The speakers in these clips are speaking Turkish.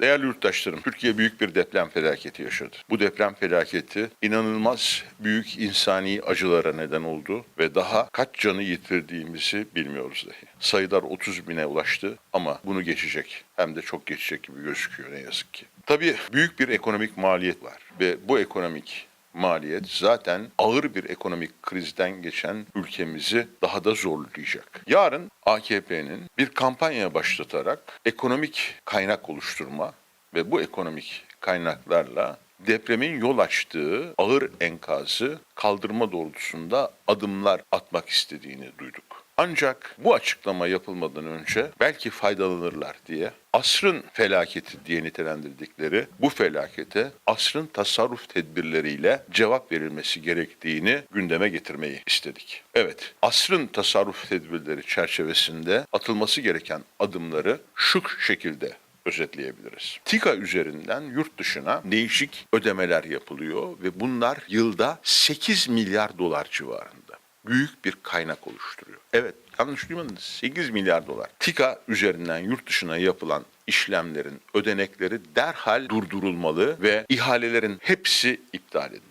Değerli yurttaşlarım, Türkiye büyük bir deprem felaketi yaşadı. Bu deprem felaketi inanılmaz büyük insani acılara neden oldu ve daha kaç canı yitirdiğimizi bilmiyoruz dahi. Sayılar 30 bine ulaştı ama bunu geçecek. Hem de çok geçecek gibi gözüküyor ne yazık ki. Tabii büyük bir ekonomik maliyet var ve bu ekonomik maliyet zaten ağır bir ekonomik krizden geçen ülkemizi daha da zorlayacak. Yarın AKP'nin bir kampanya başlatarak ekonomik kaynak oluşturma ve bu ekonomik kaynaklarla depremin yol açtığı ağır enkazı kaldırma doğrultusunda adımlar atmak istediğini duyduk. Ancak bu açıklama yapılmadan önce belki faydalanırlar diye asrın felaketi diye nitelendirdikleri bu felakete asrın tasarruf tedbirleriyle cevap verilmesi gerektiğini gündeme getirmeyi istedik. Evet, asrın tasarruf tedbirleri çerçevesinde atılması gereken adımları şu şekilde özetleyebiliriz. TİKA üzerinden yurt dışına değişik ödemeler yapılıyor ve bunlar yılda 8 milyar dolar civarında büyük bir kaynak oluşturuyor. Evet yanlış duymadınız 8 milyar dolar. TİKA üzerinden yurt dışına yapılan işlemlerin ödenekleri derhal durdurulmalı ve ihalelerin hepsi iptal edilmeli.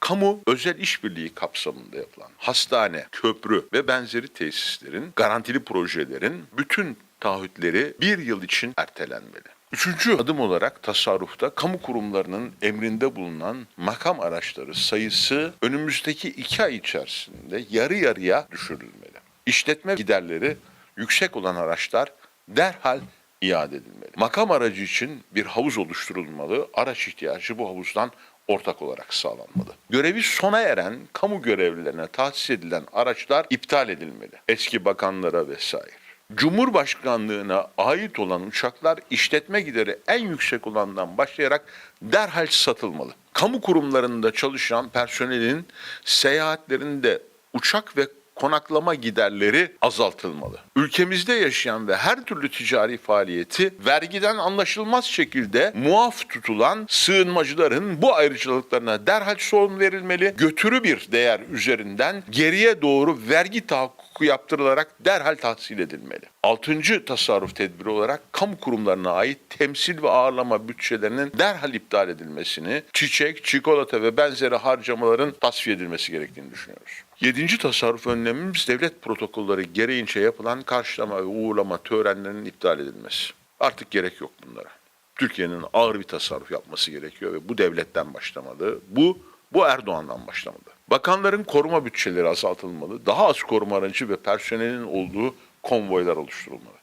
Kamu özel işbirliği kapsamında yapılan hastane, köprü ve benzeri tesislerin, garantili projelerin bütün taahhütleri bir yıl için ertelenmeli. Üçüncü adım olarak tasarrufta kamu kurumlarının emrinde bulunan makam araçları sayısı önümüzdeki iki ay içerisinde yarı yarıya düşürülmeli. İşletme giderleri yüksek olan araçlar derhal iade edilmeli. Makam aracı için bir havuz oluşturulmalı, araç ihtiyacı bu havuzdan ortak olarak sağlanmalı. Görevi sona eren kamu görevlilerine tahsis edilen araçlar iptal edilmeli. Eski bakanlara vesaire. Cumhurbaşkanlığına ait olan uçaklar işletme gideri en yüksek olandan başlayarak derhal satılmalı. Kamu kurumlarında çalışan personelin seyahatlerinde uçak ve konaklama giderleri azaltılmalı. Ülkemizde yaşayan ve her türlü ticari faaliyeti vergiden anlaşılmaz şekilde muaf tutulan sığınmacıların bu ayrıcalıklarına derhal son verilmeli. Götürü bir değer üzerinden geriye doğru vergi tahakkuku yaptırılarak derhal tahsil edilmeli. Altıncı tasarruf tedbiri olarak kamu kurumlarına ait temsil ve ağırlama bütçelerinin derhal iptal edilmesini, çiçek, çikolata ve benzeri harcamaların tasfiye edilmesi gerektiğini düşünüyoruz. Yedinci tasarruf önlemimiz devlet protokolleri gereğince yapılan karşılama ve uğurlama törenlerinin iptal edilmesi. Artık gerek yok bunlara. Türkiye'nin ağır bir tasarruf yapması gerekiyor ve bu devletten başlamalı. Bu bu Erdoğan'dan başlamalı. Bakanların koruma bütçeleri azaltılmalı. Daha az koruma aracı ve personelin olduğu konvoylar oluşturulmalı.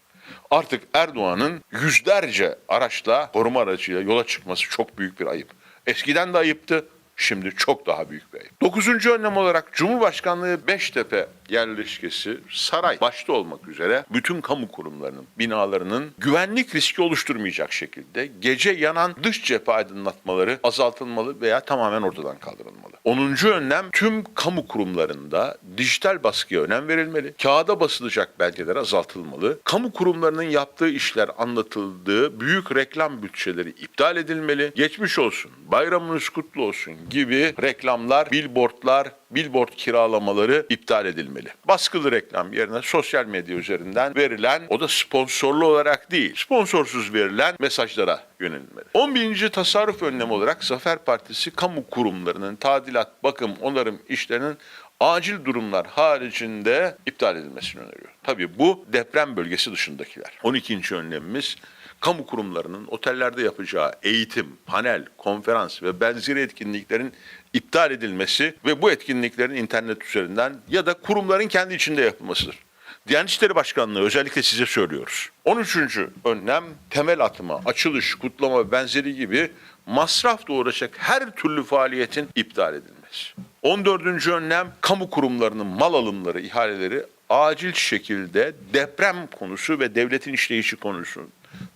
Artık Erdoğan'ın yüzlerce araçla koruma aracıyla yola çıkması çok büyük bir ayıp. Eskiden de ayıptı, şimdi çok daha büyük bir ayıp. Dokuzuncu önlem olarak Cumhurbaşkanlığı Beştepe yerleşkesi saray başta olmak üzere bütün kamu kurumlarının, binalarının güvenlik riski oluşturmayacak şekilde gece yanan dış cephe aydınlatmaları azaltılmalı veya tamamen ortadan kaldırılmalı. Onuncu önlem tüm kamu kurumlarında dijital baskıya önem verilmeli. Kağıda basılacak belgeler azaltılmalı. Kamu kurumlarının yaptığı işler anlatıldığı büyük reklam bütçeleri iptal edilmeli. Geçmiş olsun, bayramınız kutlu olsun gibi reklamlar, billboardlar, billboard kiralamaları iptal edilmeli. Baskılı reklam yerine sosyal medya üzerinden verilen, o da sponsorlu olarak değil, sponsorsuz verilen mesajlara yönelilmeli. 11. tasarruf önlemi olarak Zafer Partisi kamu kurumlarının tadilat, bakım, onarım işlerinin acil durumlar haricinde iptal edilmesini öneriyor. Tabii bu deprem bölgesi dışındakiler. 12. önlemimiz kamu kurumlarının otellerde yapacağı eğitim, panel, konferans ve benzeri etkinliklerin iptal edilmesi ve bu etkinliklerin internet üzerinden ya da kurumların kendi içinde yapılmasıdır. Diyanet İşleri Başkanlığı özellikle size söylüyoruz. 13. önlem temel atma, açılış, kutlama ve benzeri gibi masraf doğuracak her türlü faaliyetin iptal edilmesi. 14. önlem kamu kurumlarının mal alımları, ihaleleri acil şekilde deprem konusu ve devletin işleyişi konusu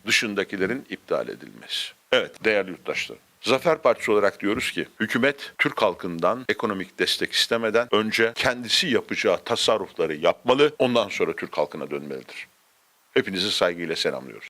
dışındakilerin iptal edilmesi. Evet değerli yurttaşlarım. Zafer Partisi olarak diyoruz ki hükümet Türk halkından ekonomik destek istemeden önce kendisi yapacağı tasarrufları yapmalı ondan sonra Türk halkına dönmelidir. Hepinizi saygıyla selamlıyoruz.